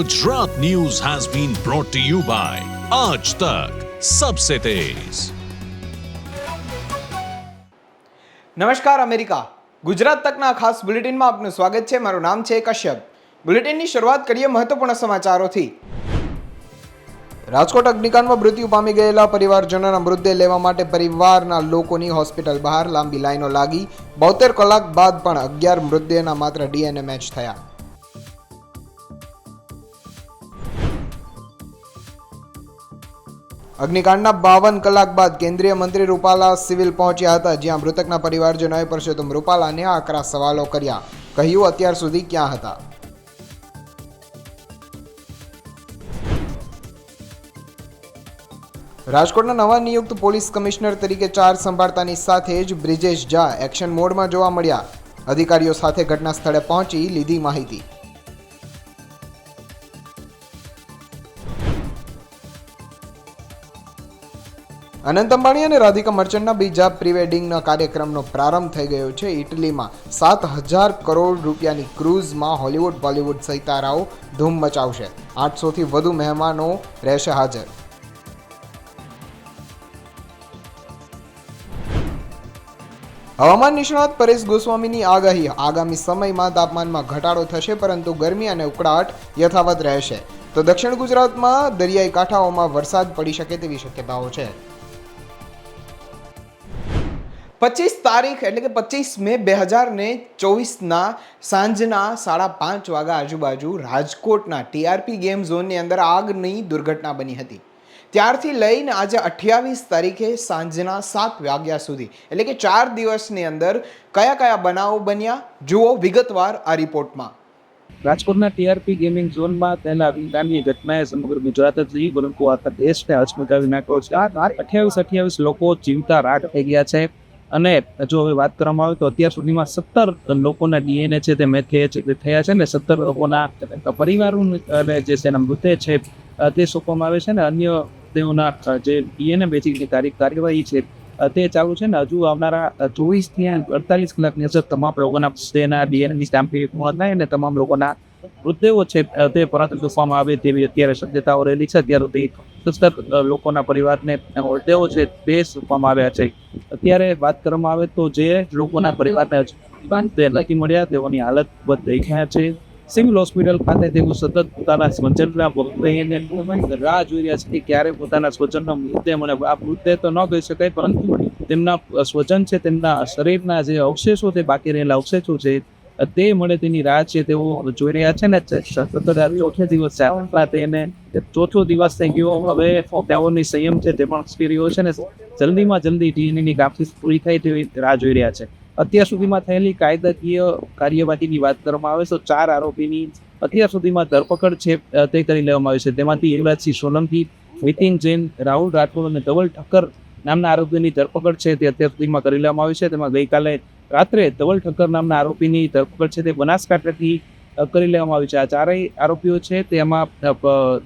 Gujarat news has been brought to you by Aaj Tak Sabse Tez. નમસ્કાર, America. Gujarat તકના ખાસ બુલેટિનમાં આપનું સ્વાગત છે. મારું નામ છે કશ્યપ. બુલેટિનની શરૂઆત કરીએ મહત્વપૂર્ણ સમાચારોથી. રાજકોટ અગ્નિકાંડમાં મૃત્યુ પામી ગયેલા પરિવારજનોના મૃતદેહ લેવા માટે પરિવારના લોકોની હોસ્પિટલ બહાર લાંબી લાઈનો લાગી. બોતેર કલાક બાદ પણ અગિયાર મૃતદેહના માત્ર ડીએનએ મેચ થયા. અગ્નિકાંડના બાવન કલાક બાદ કેન્દ્રીય મંત્રી રૂપાલા સિવિલ પહોંચ્યા હતા, જ્યાં મૃતકના પરિવારજનોએ પરસોત્તમ રૂપાલાને આકરા સવાલો કર્યા. કહ્યું, અત્યાર સુધી ક્યાં હતા? રાજકોટના નવા નિયુક્ત પોલીસ કમિશનર તરીકે ચાર્જ સંભાળતાની સાથે જ બ્રિજેશ ઝા એક્શન મોડમાં જોવા મળ્યા. અધિકારીઓ સાથે ઘટના સ્થળે પહોંચી લીધી માહિતી. અનંત અંબાણી અને રાધિકા મર્ચન્ટના બીજા પ્રી કાર્યક્રમનો પ્રારંભ થઈ ગયો છે. ઇટલીમાં સાત હજાર કરોડ રૂપિયાની ક્રૂઝમાં હોલિવૂડ, બોલિવૂડ સહિતારાઓ ધૂમ મચાવશે. આઠસોથી વધુ મહેમાનો રહેશે હાજર. હવામાન નિષ્ણાત પરેશ ગોસ્વામીની આગાહી. આગામી સમયમાં તાપમાનમાં ઘટાડો થશે, પરંતુ ગરમી અને ઉકળાટ યથાવત રહેશે. તો દક્ષિણ ગુજરાતમાં દરિયાઈ કાંઠાઓમાં વરસાદ પડી શકે તેવી શક્યતાઓ છે. પચીસ તારીખ એટલે કે પચીસ મે બે હજાર ને ચોવીસના સાંજના સાડા પાંચ વાગ્યા આજુબાજુ રાજકોટના ટીઆરપી ગેમ ઝોનની અંદર આગની દુર્ઘટના બની હતી. ત્યારથી લઈને આજે અઠ્યાવીસ તારીખે સાંજના સાત વાગ્યા સુધી એટલે કે ચાર દિવસની અંદર કયા કયા બનાવો બન્યા જુઓ વિગતવાર આ રિપોર્ટમાં. રાજકોટના ટીઆરપી ગેમિંગ ઝોનમાં તેના વિંદાની ઘટનાએ સમગ્ર ગુજરાત જ નહીં, પરંતુ આખા દેશને હચમચાવી નાખ્યો છે. આ અઠ્યાવીસ અઠ્યાવીસ લોકો જીવતા રાખ થઈ ગયા છે. અને જો હવે વાત કરવામાં આવે તો અત્યાર સુધીમાં સત્તર લોકોના ડીએનએ છે તે મેચ થયા છે છે ને સત્તર લોકોના પરિવારો અને જે તેના મૃતદેહ છે તે સોંપવામાં આવે છે ને અન્ય તેઓના જે ડીએનએ બેચિંગની કાર્યવાહી છે તે ચાલુ છે ને હજુ આવનારા ચોવીસથી અડતાલીસ કલાકની અંદર તમામ લોકોના તેના ડીએનએની પૂર્ણ થાય અને તમામ લોકોના મૃતદેહો છે તે પરત મૂકવામાં આવે તેવી અત્યારે શક્યતાઓ રહેલી છે. અત્યાર સુધી સત્તર લોકોના પરિવારને મૃતદેહો છે તે સોંપવામાં આવ્યા છે. અત્યારે વાત કરવામાં આવે તો જે લોકોના પરિવારને તે નથી મળ્યા, તેઓની હાલત બધ ગયા છે. સિવિલ હોસ્પિટલ ખાતે તેઓ સતત પોતાના સ્વજનના મૃતદેહને રાહ જોઈ રહ્યા છે કે ક્યારે પોતાના સ્વજનનો મૃતદેહ મને આ મૃતદેહ તો ન કહી શકાય, પરંતુ તેમના સ્વજન છે, તેમના શરીરના જે અવશેષો છે, બાકી રહેલા અવશેષો છે તે મળે તેની રાહ છે તેઓ જોઈ રહ્યા છે ને સતત આ ચોથો દિવસ આટલા ચોથો દિવસ થઈ ગયો. હવે તેઓની સંયમ છે તે પણ રહ્યો છે ને જલ્દીમાં જલ્દી ડીએનએની કાપી પૂરી થાય તેવી રાહ જોઈ રહ્યા છે. અત્યાર સુધીમાં થયેલી કાયદાકીય કાર્યવાહીની વાત કરવામાં આવે તો ચાર આરોપીની અત્યાર સુધીમાં ધરપકડ છે તે કરી લેવામાં આવી છે. તેમાંથી યુવરાજસિંહ સોલંકી, નીતિન જૈન, રાહુલ રાઠોડ અને ધવલ ઠક્કર નામના આરોપીની ધરપકડ છે તે અત્યાર સુધીમાં કરી લેવામાં આવી છે. તેમાં ગઈકાલે રાત્રે ધવલ ઠક્કર નામના આરોપીની ધરપકડ છે, તે બનાસકાંઠાથી કરી લેવામાં આવી છે. આ ચારેય આરોપીઓ છે તેમાં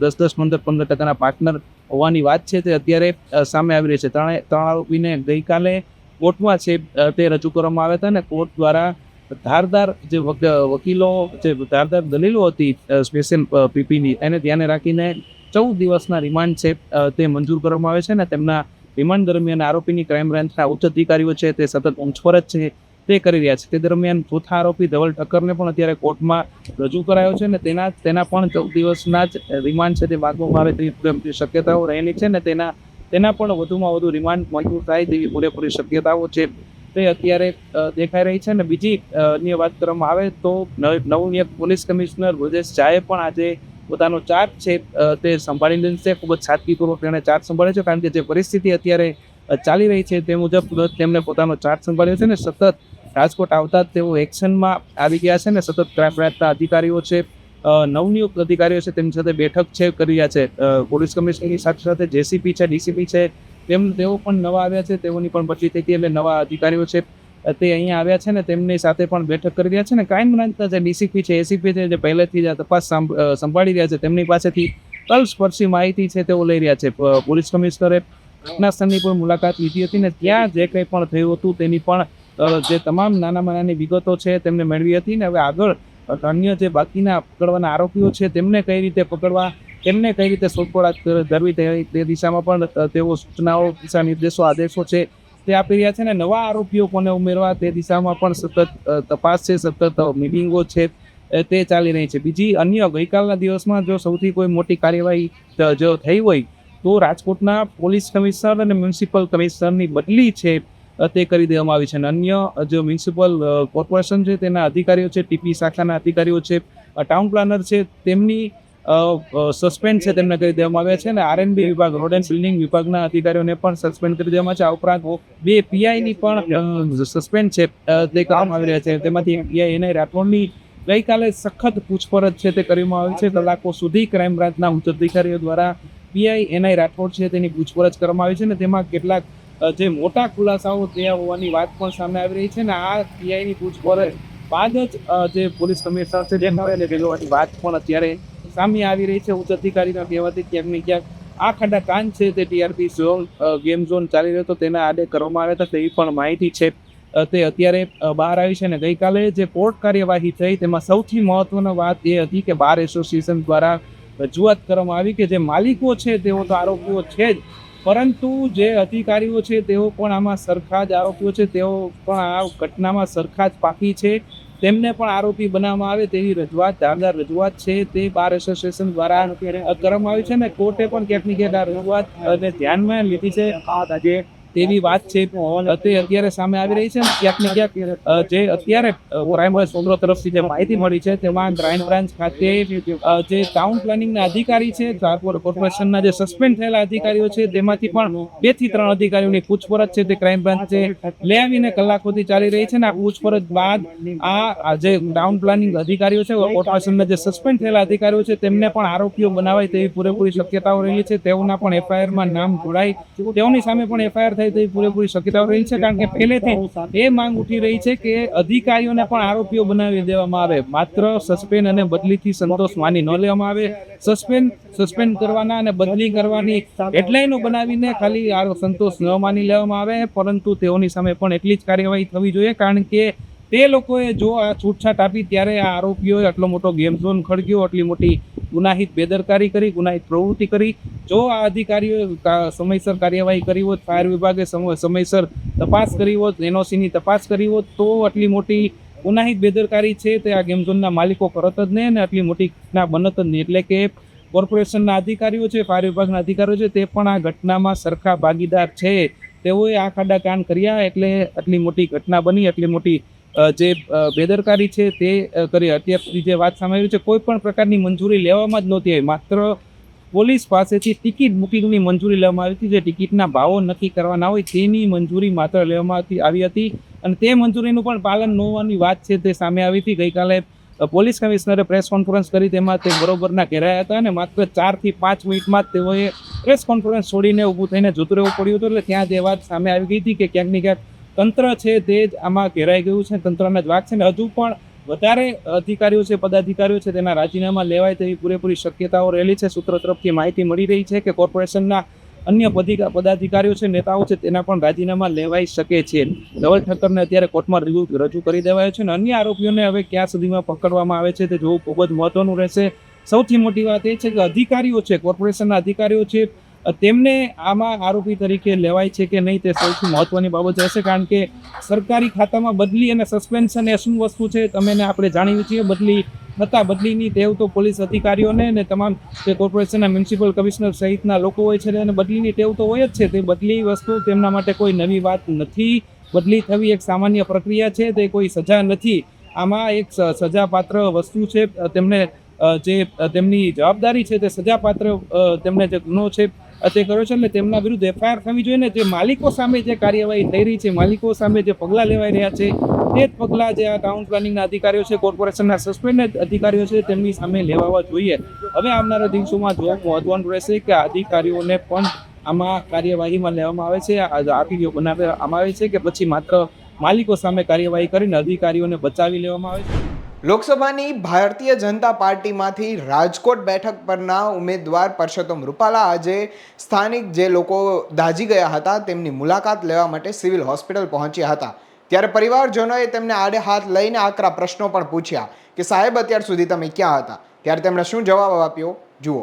દસ દસ, પંદર પંદર ટકાના પાર્ટનર હોવાની વાત છે, તે અત્યારે સામે આવી રહી છે. ત્રણે, ત્રણ આરોપીને ગઈકાલે કોર્ટમાં છે તે રજૂ કરવામાં આવ્યા હતા અને કોર્ટ દ્વારા ધારદાર જે વક- વકીલો, જે ધારદાર દલીલો હતી સ્પેશિયલ પીપીની, એને ધ્યાને રાખીને ચૌદ દિવસના રિમાન્ડ છે તે મંજૂર કરવામાં આવે છે ને તેમના રિમાન્ડ દરમિયાન આરોપીની ક્રાઇમ બ્રાન્ચના ઉચ્ચ અધિકારીઓ છે, તે સતત પૂછપરછ છે. તે કરી રહ્યા છે. તે દરમિયાન ચોથા આરોપી ધવલ ઠક્કરને પણ અત્યારે કોર્ટમાં રજૂ કરાયો છે ને તેના તેના પણ ચૌદ દિવસના જ રિમાન્ડ છે તે માંગવામાં આવે તેવી શક્યતાઓ રહેલી છે ને તેના તેના પણ વધુમાં વધુ રિમાન્ડ મંજૂર થાય તેવી પૂરેપૂરી શક્યતાઓ છે. તે અત્યારે દેખાઈ રહી છે ને બીજી અન્ય વાત કરવામાં આવે તો નવ- નવનિયુક્ત પોલીસ કમિશનર બ્રજેશ ઝાએ પણ આજે પોતાનો ચાર્જ છે તે સંભાળી લીધો છે ખૂબ જ સાદગીપૂર્વક તેણે ચાર્જ સંભાળે છે કારણ કે જે પરિસ્થિતિ અત્યારે ચાલી રહી છે તે મુજબ તેમને પોતાનો ચાર્જ સંભાળ્યો છે ને સતત રાજકોટ આવતા તેઓ એક્શનમાં આવી ગયા છે ને સતત ક્રાઇમ બ્રાન્ચના અધિકારીઓ છે નવનિયુક્ત અધિકારીઓ છે, તેમની સાથે બેઠક છે, કરી રહ્યા છે. પોલીસ કમિશનરની સાથે સાથે જેસીપી છે, ડીસીપી છે, તેમ તેઓ પણ નવા આવ્યા છે, તેઓની પણ બદલી થઈ હતી એટલે નવા અધિકારીઓ છે તે અહીંયા આવ્યા છે ને તેમની સાથે પણ બેઠક કરી રહ્યા છે ને ક્રાઇમ બ્રાન્ચના જે ડીસીપી છે, એસીપી છે, જે પહેલેથી જ તપાસ સાંભ- સંભાળી રહ્યા છે, તેમની પાસેથી તલસ્પર્શી માહિતી છે તેઓ લઈ રહ્યા છે. પોલીસ કમિશનરે ઘટના સ્થળની પણ મુલાકાત લીધી હતી ને ત્યાં જે કંઈ પણ થયું હતું તેની પણ જે તમામ નાનામાં નાની વિગતો છે તેમને મેળવી હતી ને હવે આગળ અન્ય જે બાકીના પકડવાના આરોપીઓ છે તેમને કઈ રીતે પકડવા, તેમને કઈ રીતે શોધખોળ હાથ ધરવી તે દિશામાં પણ તેઓ સૂચનાઓ, દિશા નિર્દેશો, આદેશો છે તે આપી રહ્યા છે ને નવા આરોપીઓ કોને ઉમેરવા તે દિશામાં પણ સતત તપાસ છે, સતત મિટિંગો છે તે ચાલી રહી છે. બીજી અન્ય ગઈકાલના દિવસમાં જો સૌથી કોઈ મોટી કાર્યવાહી જો થઈ હોય તો રાજકોટના પોલીસ કમિશનર અને મ્યુનિસિપલ કમિશનરની બદલી છે તે કરી દેવામાં આવી છે. અને અન્ય જે મ્યુનિસિપલ કોર્પોરેશન છે, તેના અધિકારીઓ છે ટીપી શાખાના અધિકારીઓ છે ટાઉન પ્લાનર છે, તેમની સસ્પેન્ડ છે તેમને કરી દેવામાં આવ્યા છે. અને આરએનબી વિભાગ રોડ એન્ડ બિલ્ડિંગ વિભાગના અધિકારીઓને પણ સસ્પેન્ડ કરી દેવામાં છે. આ ઉપરાંત બે પીઆઈની પણ સસ્પેન્ડ છે તે કરવામાં આવી રહ્યા છે. તેમાંથી પીઆઈ એને રાઠોડની ગઈકાલે સખત પૂછપરછ છે તે કરવામાં આવી છે. કલાકો સુધી ક્રાઇમ બ્રાન્ચના ઉચ્ચ અધિકારીઓ દ્વારા પીઆઈ એનઆઈ રાઠોડ છે તેની પૂછપરછ કરવામાં આવી છે. ને તેમાં કેટલાક જે મોટા ખુલાસાઓ થયા હોવાની વાત પણ સામે આવી રહી છે ને આ પીઆઈની પૂછપરછ બાદ જ જે પોલીસ કમિશનર છે જે નવેલે ભેગવાની વાત પણ અત્યારે સામે આવી રહી છે. ઉચ્ચ અધિકારીના કહેવાથી ક્યાંક ને ક્યાંક આ ખાડા કાન છે તે ટીઆરપી ઝોન ગેમ ઝોન ચાલી રહ્યો હતો, તેના આડે કરવામાં આવ્યા હતા, તેવી પણ માહિતી છે. તે અત્યારે બહાર આવી છે અને ગઈકાલે જે કોર્ટ કાર્યવાહી થઈ તેમાં સૌથી મહત્વની વાત એ હતી કે બાર એસોસિએશન દ્વારા રજૂઆત કરવામાં આવી કે જે માલિકો છે તેઓ તો આરોપીઓ છે જ પરંતુ જે અધિકારીઓ છે તેઓ પણ આમાં સરખા જ આરોપીઓ છે તેઓ પણ આ ઘટનામાં સરખા જ પાકી છે. તેમને પણ આરોપી બનાવવામાં આવે તેવી રજૂઆત ધારદાર રજૂઆત છે. તે બાર એસોસિએશન દ્વારા કરવામાં આવી છે ને કોર્ટે પણ ક્યાંક ને ક્યાંક આ રજૂઆત અને ધ્યાનમાં લીધી છે. આજે તેવી વાત છે તે અત્યારે સામે આવી રહી છે ક્યાંક ને ક્યાંક જે અત્યારે ક્રાઇમ બ્રાન્ચ કેન્દ્રો તરફથી જે માહિતી મળી છે તેમાં ક્રાઇમ બ્રાન્ચ ખાતે જે ટાઉન પ્લાનિંગના અધિકારી છે કોર્પોર- કોર્પોરેશનના જે સસ્પેન્ડ થયેલા અધિકારીઓ છે તેમાંથી પણ બેથી ત્રણ અધિકારીઓની પૂછપરછ છે તે ક્રાઇમ બ્રાન્ચે લઈ આવીને કલાકોથી ચાલી રહી છે ને આ પૂછપરછ બાદ આ જે ટાઉન પ્લાનિંગ અધિકારીઓ છે કોર્પોરેશનના જે સસ્પેન્ડ થયેલા અધિકારીઓ છે તેમને પણ આરોપીઓ બનાવાય તેવી પૂરેપૂરી શક્યતાઓ રહી છે, તેઓના પણ એફઆઈઆરમાં નામ જોડાય, તેઓની સામે પણ એફઆઈઆર થાય તેવી પૂરેપૂરી શક્યતાઓ રહી છે, કારણ કે પહેલેથી એ માંગ ઉઠી રહી છે કે અધિકારીઓને પણ આરોપીઓ બનાવી દેવામાં આવે. માત્ર સસ્પેન્ડ અને બદલીથી સંતોષ માની ન લેવામાં આવે. સસ્પેન્ડ સસ્પેન્ડ કરવાના અને બદલી કરવાની હેડલાઇનો બનાવીને ખાલી સંતોષ ન માની લેવામાં આવે, પરંતુ તેઓની સામે પણ એટલી જ કાર્યવાહી થવી જોઈએ, કારણ કે તે લોકોએ જો આ છૂટછાટ આપી ત્યારે આ આરોપીઓએ આટલો મોટો ગેમ ઝોન ખડક્યો, આટલી મોટી ગુનાહિત બેદરકારી કરી, ગુનાહિત પ્રવૃત્તિ કરી. જો આ અધિકારીઓએ સમયસર કાર્યવાહી કરી હોત, ફાયર વિભાગે સમ- સમયસર તપાસ કરી હોત, એનઓસીની તપાસ કરી હોત, તો આટલી મોટી ગુનાહિત બેદરકારી છે તે આ ગેમ ઝોનના માલિકો કરત જ નહીં અને આટલી મોટી ઘટના બનત જ નહીં. એટલે કે કોર્પોરેશનના અધિકારીઓ છે, ફાયર વિભાગના અધિકારીઓ છે, તે પણ આ ઘટનામાં સરખા ભાગીદાર છે. તેઓએ આ ખાડા કાન કર્યા એટલે આટલી મોટી ઘટના બની, આટલી મોટી જે બેદરકારી છે તે કરી. અત્યારની જે વાત સામે આવી છે, કોઈ પણ પ્રકારની મંજૂરી લેવામાં જ નહોતી આવી. માત્ર પોલીસ પાસેથી ટિકિટ બુકિંગની મંજૂરી લેવામાં આવી હતી. જે ટિકિટના ભાવો નક્કી કરવાના હોય તેની મંજૂરી માત્ર લેવામાં આવી હતી. અને તે મંજૂરીનું પણ પાલન ન હોવાની વાત છે તે સામે આવી હતી. ગઈકાલે પોલીસ કમિશનરે પ્રેસ કોન્ફરન્સ કરી તેમાં તે બરોબરના ઘેરાયા હતા અને માત્ર ચારથી પાંચ મિનિટમાં તેઓએ પ્રેસ કોન્ફરન્સ છોડીને ઊભું થઈને જતું રહેવું પડ્યું હતું. એટલે ત્યાં જે વાત સામે આવી ગઈ હતી કે ક્યાંક ને ક્યાંક તંત્ર છે તે જ આમાં ઘેરાઈ ગયું છે, તંત્રના જ વાક છે ને હજુ પણ વધારે અધિકારીઓ છે, પદાધિકારીઓ છે તેના રાજીનામા લેવાય તેવી પૂરેપૂરી શક્યતાઓ રહેલી છે. સૂત્રો તરફથી માહિતી મળી રહી છે કે કોર્પોરેશનના અન્ય પદાધિકારીઓ છે, નેતાઓ છે તેના પણ રાજીનામા લેવાઈ શકે છે. ધવલ ઠક્કરને અત્યારે કોર્ટમાં રજૂ રજૂ કરી દેવાયો છે અને અન્ય આરોપીઓને હવે ક્યાં સુધીમાં પકડવામાં આવે છે તે જોવું ખૂબ જ મહત્વનું રહેશે. સૌથી મોટી વાત એ છે કે અધિકારીઓ છે, કોર્પોરેશનના અધિકારીઓ છે તેમને આમાં આરોપી તરીકે લેવાય છે કે નહીં તે સૌથી મહત્વની બાબત રહેશે, કારણ કે સરકારી ખાતામાં બદલી અને સસ્પેન્શન એ શું વસ્તુ છે તમે આપણે જાણીએ છીએ. બદલી થતા બદલીની ટેવ તો પોલીસ અધિકારીઓને ને તમામ જે કોર્પોરેશનના મ્યુનિસિપલ કમિશનર સહિતના લોકો હોય છે અને બદલીની ટેવ તો હોય જ છે. તે બદલી વસ્તુ તેમના માટે કોઈ નવી વાત નથી. બદલી થવી એક સામાન્ય પ્રક્રિયા છે, તે કોઈ સજા નથી. આમાં એક સજાપાત્ર વસ્તુ છે તેમને જે તેમની જવાબદારી છે તે સજાપાત્ર તેમને જે ગુનો છે તે કરો છે એટલે તેમના વિરુદ્ધ એફઆઈઆર થવી જોઈએ ને જે માલિકો સામે જે કાર્યવાહી થઈ રહી છે, માલિકો સામે જે પગલાં લેવાઈ રહ્યા છે, તે જ પગલાં જે આ ટાઉન પ્લાનિંગના અધિકારીઓ છે કોર્પોરેશનના સસ્પેન્ડ અધિકારીઓ છે, તેમની સામે લેવાવા જોઈએ. હવે આવનારા દિવસોમાં જોવું મહત્વનું રહેશે કે અધિકારીઓને પણ આમાં કાર્યવાહીમાં લેવામાં આવે છે, આ આરોપીઓ બનાવવામાં આવે છે કે પછી માત્ર માલિકો સામે કાર્યવાહી કરીને અધિકારીઓને બચાવી લેવામાં આવે છે. લોકસભાની ભારતીય જનતા પાર્ટીમાંથી રાજકોટ બેઠક પરના ઉમેદવાર પરસોત્તમ રૂપાલા આજે સ્થાનિક જે લોકો દાઝી ગયા હતા તેમની મુલાકાત લેવા માટે સિવિલ હોસ્પિટલ પહોંચ્યા હતા. ત્યારે પરિવારજનોએ તેમને આડે હાથ લઈને આકરા પ્રશ્નો પણ પૂછ્યા કે સાહેબ અત્યાર સુધી તમે ક્યાં હતા? ત્યારે તેમણે શું જવાબ આપ્યો? જુઓ.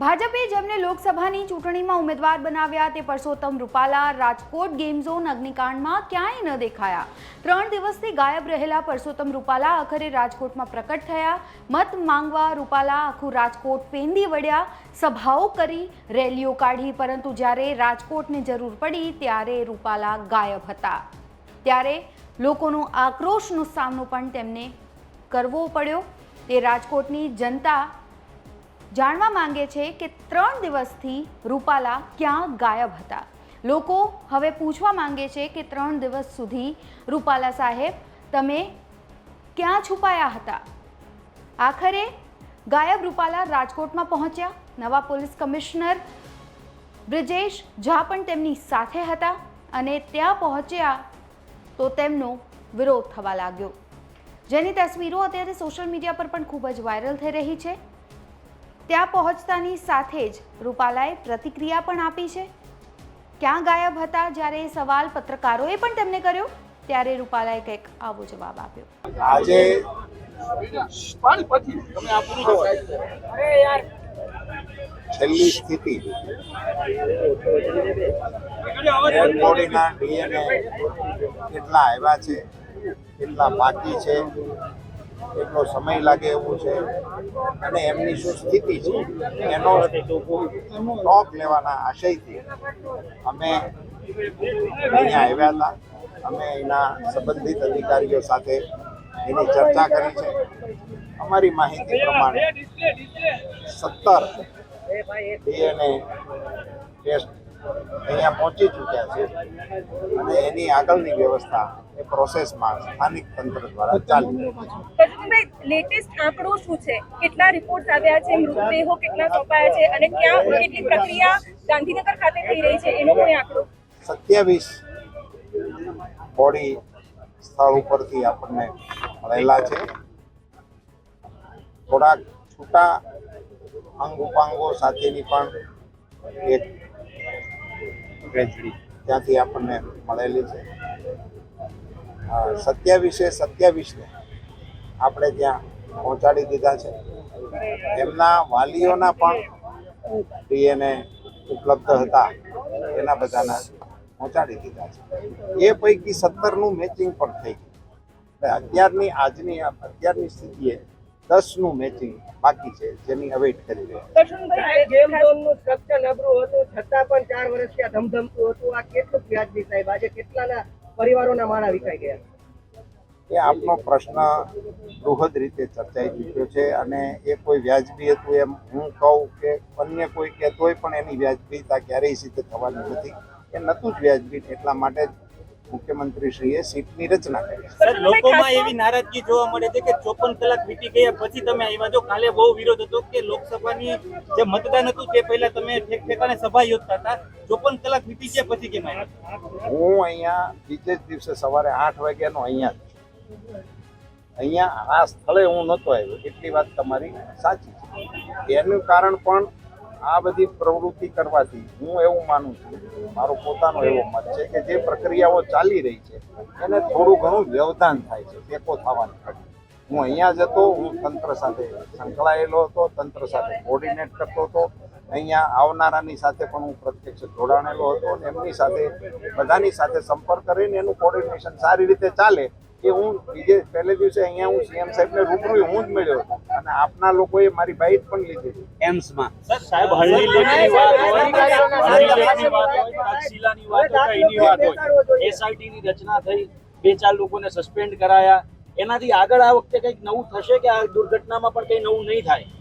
ભાજપે જેમને લોકસભાની ચૂંટણીમાં ઉમેદવાર બનાવ્યા તે પરસોત્તમ રૂપાલા, રાજકોટ ગેમ ઝોન અગ્નિકાંડમાં ક્યાંય ન દેખાયા. ત્રણ દિવસથી ગાયબ રહેલા પરસોત્તમ રૂપાલા આખરે રાજકોટમાં પ્રકટ થયા. મત માંગવા રૂપાલા આખું રાજકોટ ફેંદી વળ્યા સભાઓ કરી, રેલીઓ કાઢી, પરંતુ જ્યારે રાજકોટને જરૂર પડી ત્યારે રૂપાલા ગાયબ હતા. ત્યારે લોકોનો આક્રોશનો સામનો પણ તેમને કરવો પડ્યો. તે રાજકોટની જનતા જાણવા માંગે છે કે ત્રણ દિવસથી રૂપાલા ક્યાં ગાયબ હતા. લોકો હવે પૂછવા માંગે છે કે ત્રણ દિવસ સુધી રૂપાલા સાહેબ તમે ક્યાં છુપાયા હતા? આખરે ગાયબ રૂપાલા રાજકોટમાં પહોંચ્યા. નવા પોલીસ કમિશનર બ્રિજેશ ઝા પણ તેમની સાથે હતા અને ત્યાં પહોંચ્યા તો તેમનો વિરોધ થવા લાગ્યો. જેની તસવીરો અત્યારે સોશિયલ મીડિયા પર પણ ખૂબ જ વાયરલ થઈ રહી છે. ત્યાં પહોંચતાની સાથે જ રૂપાલાએ પ્રતિક્રિયા પણ આપી છે. ક્યાં ગાયબ હતા જ્યારે એ સવાલ પત્રકારોએ પણ તેમને કર્યો? ત્યારે રૂપાલાએ કંઈક આવો જવાબ આપ્યો. આજે છેલ્લી સ્થિતિ. કેટલા આવ્યા છે કેટલા બાકી છે કેટલો સમય લાગે એવું છે. અને એમની શું સ્થિતિ છે, એનો ટોક લેવાના આશયથી અમે અહીંયા આવ્યા હતા. અમે એના સંબંધિત અધિકારીઓ સાથે એની ચર્ચા કરી છે. અમારી માહિતી પ્રમાણે સત્તર ડીએનએ ટેસ્ટ અહીંયા પહોંચી ચૂક્યા છે અને એની આગળની વ્યવસ્થા એ પ્રોસેસમાં સ્થાનિક તંત્ર દ્વારા ચાલી. રહી છે કસ્તુરભાઈ લેટેસ્ટ આંકડો શું છે? કેટલા રિપોર્ટ આવ્યા છે? મૃતદેહો કેટલા સોંપાયા છે? અને ક્યાં કેટલી પ્રક્રિયા ગાંધીનગર ખાતે થઈ રહી છે? એનો કોઈ આંકડો? સત્યાવીસ બોડી સ્થળ ઉપરથી આપણને મળેલા છે. થોડાક છૂટા અંગ ઉપાંગો સાથેની પણ એક ટ્રેજડી ત્યાંથી આપણને મળેલી છે. સત્યાવીસે સત્યાવીસને આપણે ત્યાં પહોંચાડી દીધા છે. એમના વાલીઓના પણ ડીએનએ ઉપલબ્ધ હતા. એના બધાના પહોંચાડી દીધા છે. એ પૈકી સત્તરનું મેચિંગ પણ થઈ ગયું. અત્યારની આજની અત્યારની સ્થિતિએ દસનું મેચિંગ બાકી છે, જેની અવેઇટ કરી રહ્યા પરિવારોના માળા વિકાઈ ગયા એ આપનો પ્રશ્ન બૃહદ રીતે ચર્ચાઈ ચૂક્યો છે અને એ કોઈ વ્યાજબી હતું એમ હું કહું કે અન્ય કોઈ કહેતોય પણ એની વ્યાજબીતા ક્યારેય સિદ્ધ થવાની નથી. એ નહોતું જ વ્યાજબી એટલા માટે જ મુખ્યમંત્રીશ્રીએ સીટની રચના કરી. સર લોકોમાં એવી નારાજગી જોવા મળે છે કે ચોપન કલાક વીતી ગયા પછી તમે આવ્યા જો કાલે બહુ વિરોધ હતો કે લોકસભાની જે મતદાન હતું તે પહેલા તમે ઠેક ઠેકાણે સભા યોજતા હતા. ચોપન કલાક વીતી ગયા પછી કેમ આવ્યા? હું અહીંયા બીજે જ દિવસે સવારે આઠ વાગ્યાનો અહીંયા. અહીંયા આ સ્થળે હું નહોતો આવ્યો, એટલી વાત તમારી સાચી છે. એનું કારણ પણ આ બધી પ્રવૃત્તિ કરવાથી હું એવું માનું છું, મારો પોતાનો એવો મત છે કે જે પ્રક્રિયાઓ ચાલી રહી છે, એને થોડું ઘણું વ્યવધાન થાય છે, ટેકો થવાની હું અહીંયા જતો હું તંત્ર સાથે સંકળાયેલો હતો, તંત્ર સાથે કોર્ડિનેટ કરતો હતો અહીંયા આવનારાની સાથે પણ હું પ્રત્યક્ષ જોડાણેલો હતો અને એમની સાથે બધાની સાથે સંપર્ક કરીને એનું કોર્ડિનેશન સારી રીતે ચાલે એ હું બીજે પહેલે દિવસે અહીંયા હું સીએમ સાહેબને રૂબરૂ હું જ મળ્યો હતો અને આપના લોકોએ મારી બાઇક પણ લીધી એમ્સમાં સાહેબ વાત હોય લેખની વાત હોય તક્ષશિલાની વાત હોય કઈની વાત હોય એસઆઈટી રચના થઈ બે ચાર લોકોને સસ્પેન્ડ કરાયા એનાથી આગળ આ વખતે કંઈક નવું થશે કે આ દુર્ઘટનામાં પણ કંઈ નવું નહીં થાય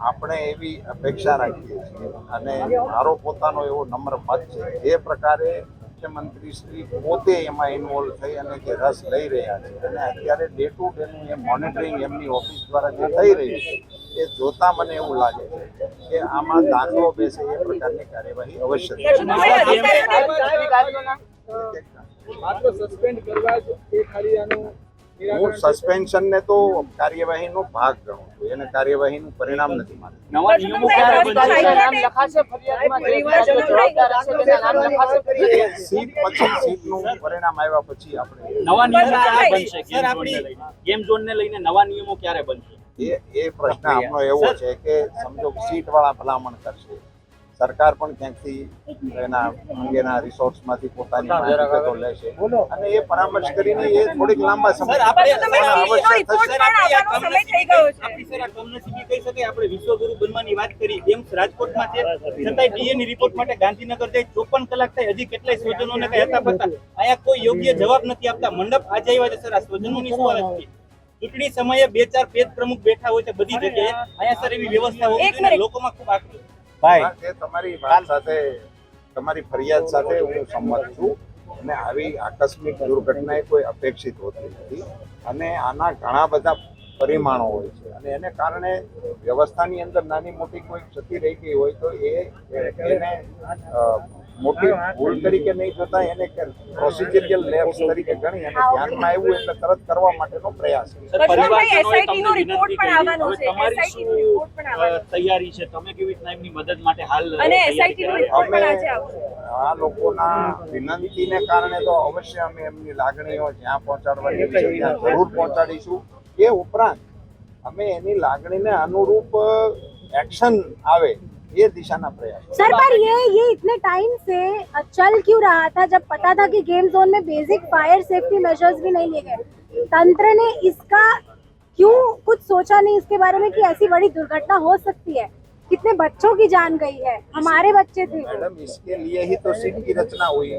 આપણે એવી અપેક્ષા રાખીએ છીએ અને મારો પોતાનો એવો નમ્ર મત છે જે પ્રકારે મુખ્યમંત્રી શ્રી પોતે એમાં ઇન્વોલ્વ થઈ અને જે રસ લઈ રહ્યા છે અને અત્યારે ડે ટુ ડેનું એ મોનિટરિંગ એમની ઓફિસ દ્વારા જે થઈ રહ્યું છે એ જોતા મને એવું લાગે છે કે આમાં દાખલો બેસે એ પ્રકારની કાર્યવાહી અવશ્ય થશે. હું સસ્પેન્શનને તો કાર્યવાહીનો ભાગ ગણું છું. એને કાર્યવાહીનું પરિણામ નથી માનતો નવા નિયમો ક્યારે બનશે? સીટ પછી સીટનું પરિણામ આવ્યા પછી આપણે નવા નિયમો ક્યારે બનશે? ગેમ ગેમ ઝોનને લઈને નવા નિયમો ક્યારે બનશે? એ એ પ્રશ્ન આપણો એવો છે કે સમજો સીટ વાળા ભલામણ કરશે. સરકાર પણ ક્યાંકથી એના અંગેના રિસોર્સમાંથી પોતાની વિગતો લેશે. અને એ પરામર્શ કરીને એ થોડીક લાંબા સમય આવશ્યક થશે. આપણી વિશ્વગુરુ બનવાની વાત કરી એમ રાજકોટમાં છે છતાંય ડીએની રિપોર્ટ માટે ગાંધીનગર જઈ ચોપન કલાક થાય હજી કેટલાય સ્વજનોને કઈ હતા પતા અહીંયા કોઈ યોગ્ય જવાબ નથી આપતા. મંડપ આજે આવ્યા છે સર આ સ્વજનોની શું હાલત છે? ચૂંટણી સમયે બે ચાર પેજ પ્રમુખ બેઠા હોય છે બધી જગ્યાએ. અહીંયા સર એવી વ્યવસ્થા હોય લોકોમાં ખૂબ આક્રોશ હા, એ તમારી વાત સાથે તમારી ફરિયાદ સાથે હું સંમત છું અને આવી આકસ્મિક દુર્ઘટના એ કોઈ અપેક્ષિત હોતી નથી. અને આના ઘણા બધા પરિમાણો હોય છે. અને એને કારણે વ્યવસ્થાની અંદર નાની મોટી કોઈ ક્ષતિ રહી ગઈ હોય તો એ એને મોટી ભૂલ તરીકે નહીં થતા એને પ્રોસિજરિયલ લેબ્સ તરીકે ગણી અને ધ્યાનમાં આવ્યું એટલે તરત કરવા માટેનો પ્રયાસ. તૈયારી છે? તમે કેવી રીતના એમની મદદ માટે હાલ અમે આ લોકોના વિનંતીને કારણે તો અવશ્ય અમે એમની લાગણીઓ જ્યાં પહોંચાડવાની છે. ત્યાં જરૂર પહોંચાડીશું. એ ઉપરાંત અમે એની લાગણીને અનુરૂપ એક્શન આવે. ये दिशा ना प्रयास सर पर ये ये इतने टाइम से चल क्यों रहा था जब पता था कि गेम जोन में बेसिक फायर सेफ्टी मेजर्स भी नहीं लिए गए? तंत्र ने इसका क्यों कुछ सोचा नहीं इसके बारे में कि ऐसी बड़ी दुर्घटना हो सकती है? कितने बच्चों की जान गई है? हमारे बच्चे थे। मैडम इसके लिए ही तो सिंह की रचना हुई।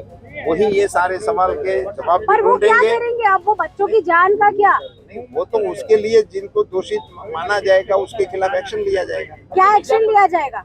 वही ये सारे सवाल के जवाब पर वो क्या करेंगे? अब वो बच्चों की जान का क्या? नहीं वो तो उसके लिए जिनको दोषित माना जाएगा उसके खिलाफ एक्शन लिया जाएगा। क्या एक्शन लिया जाएगा?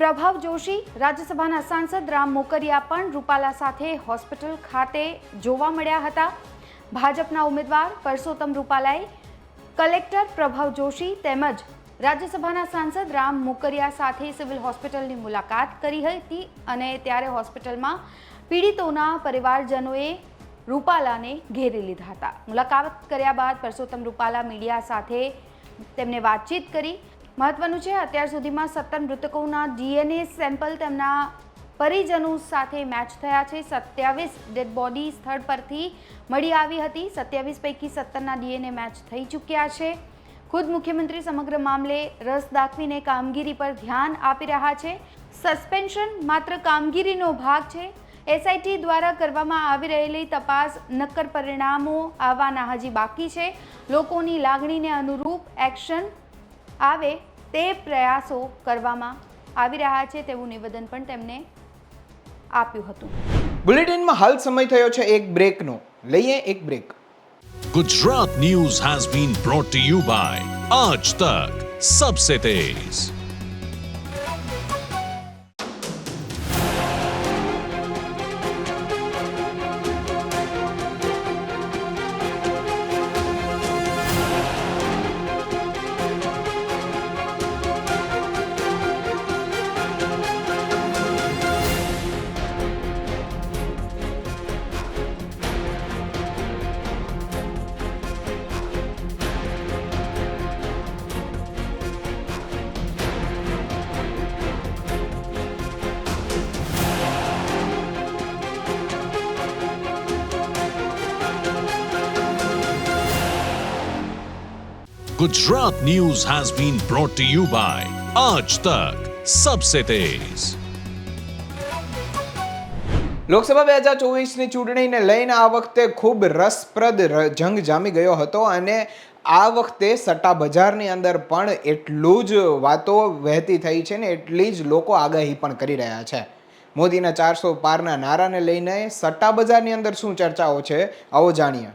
પ્રભાવ જોશી રાજ્યસભાના સાંસદ રામ મોકરિયા પણ રૂપાલા સાથે હોસ્પિટલ ખાતે જોવા મળ્યા હતા. ભાજપના ઉમેદવાર પરસોત્તમ રૂપાલાએ કલેક્ટર પ્રભાવ જોશી તેમજ રાજ્યસભાના સાંસદ રામ મોકરિયા સાથે સિવિલ હોસ્પિટલની મુલાકાત કરી હતી અને ત્યારે હોસ્પિટલમાં પીડિતોના પરિવારજનોએ રૂપાલાને ઘેરી લીધા હતા. મુલાકાત કર્યા બાદ પરસોત્તમ રૂપાલા મીડિયા સાથે તેમને વાતચીત કરી મહત્વનું છે, અત્યાર સુધીમાં સત્તર મૃતકોના ડીએનએ સેમ્પલ તેમના પરિજનો સાથે મેચ થયા છે. સત્યાવીસ ડેડ બોડી સ્થળ પરથી મળી આવી હતી. સત્યાવીસ પૈકી સત્તરના ડીએનએ મેચ થઈ ચૂક્યા છે. ખુદ મુખ્યમંત્રી સમગ્ર મામલે રસ દાખવીને કામગીરી પર ધ્યાન આપી રહ્યા છે. સસ્પેન્શન માત્ર કામગીરીનો ભાગ છે. એસઆઈટી દ્વારા કરવામાં આવી રહેલી તપાસ નક્કર પરિણામો આવવાના હજી બાકી છે. લોકોની લાગણીને અનુરૂપ એક્શન આવે તે પ્રયાસો કરવામાં આવી રહ્યા છે તેવું નિવેદન પણ તેમણે આપ્યું હતું. બુલેટિનમાં હાલ સમય થયો છે એક બ્રેકનો. લઈએ એક break. Gujarat news has been brought you by Aaj Tak Sabse Tez. Gujarat news has been brought to you by આજ તક સબસે તેઝ લોકસભા બે હજાર ચોવીસની ચૂંટણીને લઈને આ વખતે ખૂબ રસપ્રદ જંગ જામી ગયો હતો અને આ વખતે સટ્ટા બજારની અંદર પણ એટલું જ વાતો વહેતી થઈ છે ને એટલી જ લોકો આગાહી પણ કરી રહ્યા છે. મોદીના ચારસો પારના નારાને લઈને સટ્ટા બજારની અંદર શું ચર્ચાઓ છે? આવો જાણીએ.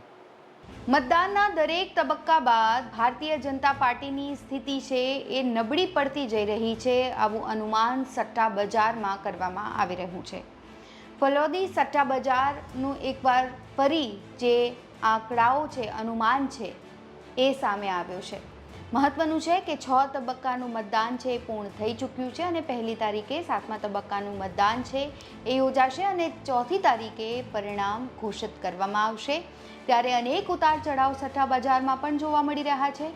મતદાનના દરેક તબક્કા બાદ ભારતીય જનતા પાર્ટીની સ્થિતિ છે એ નબળી પડતી જઈ રહી છે. આવું અનુમાન સટ્ટા બજારમાં કરવામાં આવી રહ્યું છે. ફલોદી સટ્ટા બજારનું એકવાર ફરી જે આંકડાઓ છે, અનુમાન છે, એ સામે આવ્યો છે. મહત્વનું છે કે છ તબક્કાનું મતદાન છે એ પૂર્ણ થઈ ચૂક્યું છે અને પહેલી તારીખે સાતમા તબક્કાનું મતદાન છે એ યોજાશે અને ચોથી તારીખે પરિણામ ઘોષિત કરવામાં આવશે. ત્યારે અનેક ઉતાર ચઢાવ સટ્ટા બજારમાં પણ જોવા મળી રહ્યા છે.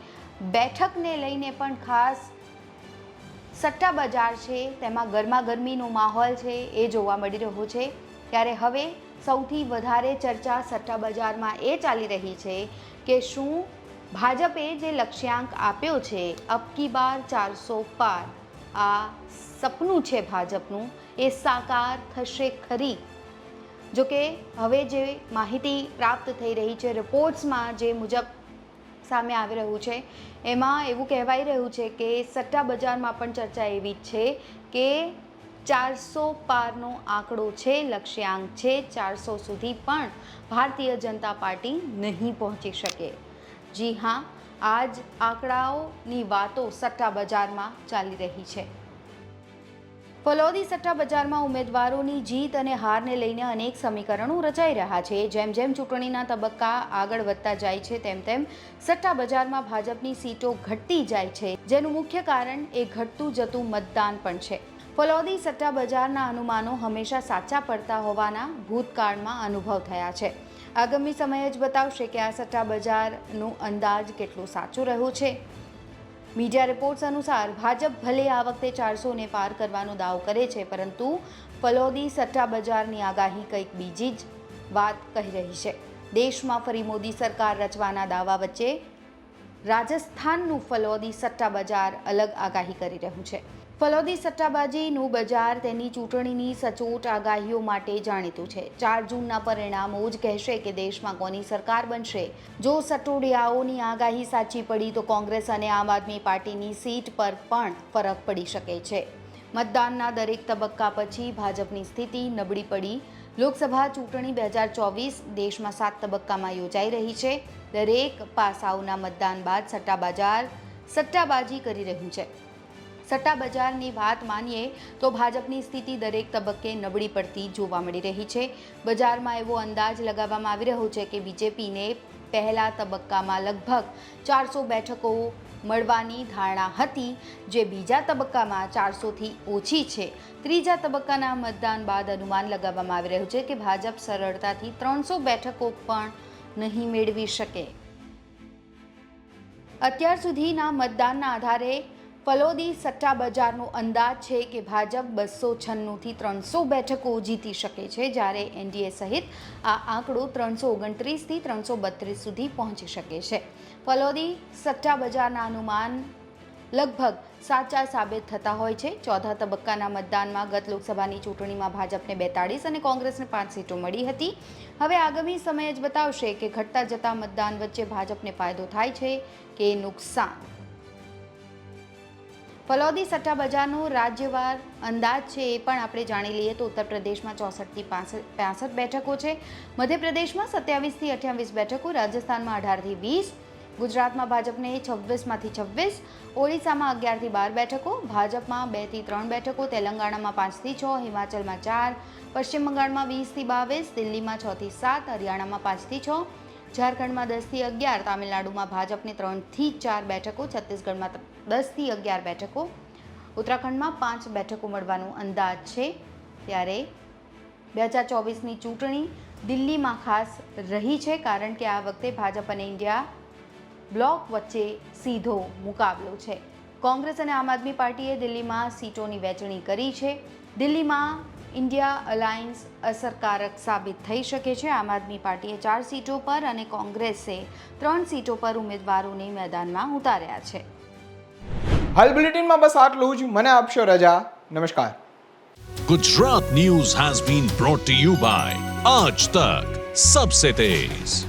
બેઠકને લઈને પણ ખાસ સટ્ટા બજાર છે, તેમાં ગરમા ગરમીનો માહોલ છે એ જોવા મળી રહ્યો છે. ત્યારે હવે સૌથી વધારે ચર્ચા સટ્ટા બજારમાં એ ચાલી રહી છે કે શું ભાજપે જે લક્ષ્યાંક આપ્યો છે અબકી બાર ચારસો પાર, આ સપનું છે ભાજપનું, એ સાકાર થશે ખરી? જો કે હવે જે માહિતી પ્રાપ્ત થઈ રહી છે રિપોર્ટ્સમાં જે મુજબ સામે આવી રહ્યું છે, એમાં એવું કહેવાઈ રહ્યું છે કે સટ્ટા બજારમાં પણ ચર્ચા એવી છે કે ચારસો પારનો આંકડો છે, લક્ષ્યાંક છે, ચારસો સુધી પણ ભારતીય જનતા પાર્ટી નહીં પહોંચી શકે. જી હા, આજ આંકડાઓની વાતો સટ્ટા બજારમાં ચાલી રહી છે. ફલોદી સટ્ટા બજારમાં ઉમેદવારોની જીત અને હારને લઈને અનેક સમીકરણો રચાઈ રહ્યા છે. જેમ જેમ ચૂંટણીના તબક્કા આગળ વધતા જાય છે, તેમ તેમ સટ્ટા બજારમાં ભાજપની સીટો ઘટતી જાય છે, જેનું મુખ્ય કારણ એ ઘટતું જતું મતદાન પણ છે. ફલોદી સટ્ટા બજારના અનુમાનો હંમેશા સાચા પડતા હોવાના ભૂતકાળમાં અનુભવ થયા છે. આગામી સમય જ બતાવશે કે આ સટ્ટા બજારનું અંદાજ કેટલું સાચું રહ્યું છે. મીડિયા રિપોર્ટ્સ અનુસાર ભાજપ ભલે આ વખતે ચારસોને પાર કરવાનો દાવ કરે છે, પરંતુ ફલોદી સટ્ટા બજારની આગાહી કંઈક બીજી જ વાત કહી રહી છે. દેશમાં ફરી મોદી સરકાર રચવાના દાવા વચ્ચે રાજસ્થાનનું ફલોદી સટ્ટા બજાર અલગ આગાહી કરી રહ્યું છે. ફલોદી સટ્ટાબાજીનું બજાર તેની ચૂંટણીની સચોટ આગાહીઓ માટે જાણીતું છે. ચાર જૂનના પરિણામો જ કહેશે કે દેશમાં કોની સરકાર બનશે. જો સટોડિયાઓની આગાહી સાચી પડી તો કોંગ્રેસ અને આમ આદમી પાર્ટીની સીટ પર પણ ફરક પડી શકે છે. મતદાનના દરેક તબક્કા પછી ભાજપની સ્થિતિ નબળી પડી. લોકસભા ચૂંટણી બે હજાર ચોવીસ દેશમાં સાત તબક્કામાં યોજાઈ રહી છે. દરેક પાસાઓના મતદાન બાદ સટ્ટા બજાર સટ્ટાબાજી કરી રહ્યું છે. સટ્ટા બજારની વાત માનીએ તો ભાજપની સ્થિતિ દરેક તબક્કે નબળી પડતી જોવા મળી રહી છે. બજારમાં એવો અંદાજ લગાવવામાં આવી રહ્યો છે કે બીજેપીને પહેલા તબક્કામાં લગભગ ચારસો બેઠકો મળવાની ધારણા હતી, જે બીજા તબક્કામાં ચારસોથી ઓછી છે. ત્રીજા તબક્કાના મતદાન બાદ અનુમાન લગાવવામાં આવી રહ્યું છે કે ભાજપ સરળતાથી ત્રણસો બેઠકો પણ નહીં મેળવી શકે. અત્યાર સુધીના મતદાનના આધારે ફલોદી સટ્ટા બજારનો અંદાજ છે કે ભાજપ બસો છન્નુંથી ત્રણસો બેઠકો જીતી શકે છે જ્યારે એનડીએ સહિત આ આંકડો ત્રણસો ઓગણત્રીસથી ત્રણસો બત્રીસ સુધી પહોંચી શકે છે. ફલોદી સટ્ટા બજારના અનુમાન લગભગ સાચા સાબિત થતા હોય છે. ચોથા તબક્કાના મતદાનમાં ગત લોકસભાની ચૂંટણીમાં ભાજપને બેતાળીસ અને કોંગ્રેસને પાંચ સીટો મળી હતી. હવે આગામી સમય જ બતાવશે કે ઘટતા જતા મતદાન વચ્ચે ભાજપને ફાયદો થાય છે કે નુકસાન? ફલોદી સટ્ટા બજારનો રાજ્યવાર અંદાજ છે એ પણ આપણે જાણી લઈએ તો ઉત્તર પ્રદેશમાં ચોસઠથી પાસઠ બેઠકો છે. મધ્યપ્રદેશમાં સત્યાવીસથી અઠ્યાવીસ બેઠકો, રાજસ્થાનમાં અઢારથી વીસ, ગુજરાતમાં ભાજપને છવ્વીસમાંથી છવ્વીસ, ઓડિશામાં અગિયારથી બાર બેઠકો, ભાજપમાં બેથી ત્રણ બેઠકો, તેલંગાણામાં પાંચથી છ, હિમાચલમાં ચાર, પશ્ચિમ બંગાળમાં વીસથી બાવીસ, દિલ્હીમાં છથી સાત, હરિયાણામાં પાંચથી છ ઝારખંડમાં દસથી અગિયાર, તામિલનાડુમાં ભાજપને ત્રણથી ચાર બેઠકો, છત્તીસગઢમાં દસથી અગિયાર બેઠકો. ઉત્તરાખંડમાં પાંચ બેઠકો મળવાનો અંદાજ છે. ત્યારે બે હજાર ચોવીસની ચૂંટણી દિલ્હીમાં ખાસ રહી છે કારણ કે આ વખતે ભાજપ અને ઇન્ડિયા બ્લોક વચ્ચે સીધો મુકાબલો છે. કોંગ્રેસ અને આમ આદમી પાર્ટીએ દિલ્હીમાં સીટોની વહેંચણી કરી છે. દિલ્હીમાં ઇન્ડિયા અલાયન્સ અસરકારક સાબિત થઈ શકે છે. આમ આદમી પાર્ટીએ ચાર સીટો પર અને કોંગ્રેસે ત્રણ સીટો પર ઉમેદવારોને મેદાનમાં ઉતાર્યા છે. હાલ બુલેટિનમાં બસ આટલું જ. મને આપશો રજા. નમસ્કાર. Gujarat news has been brought to you by Aaj Tak Sabse Tez.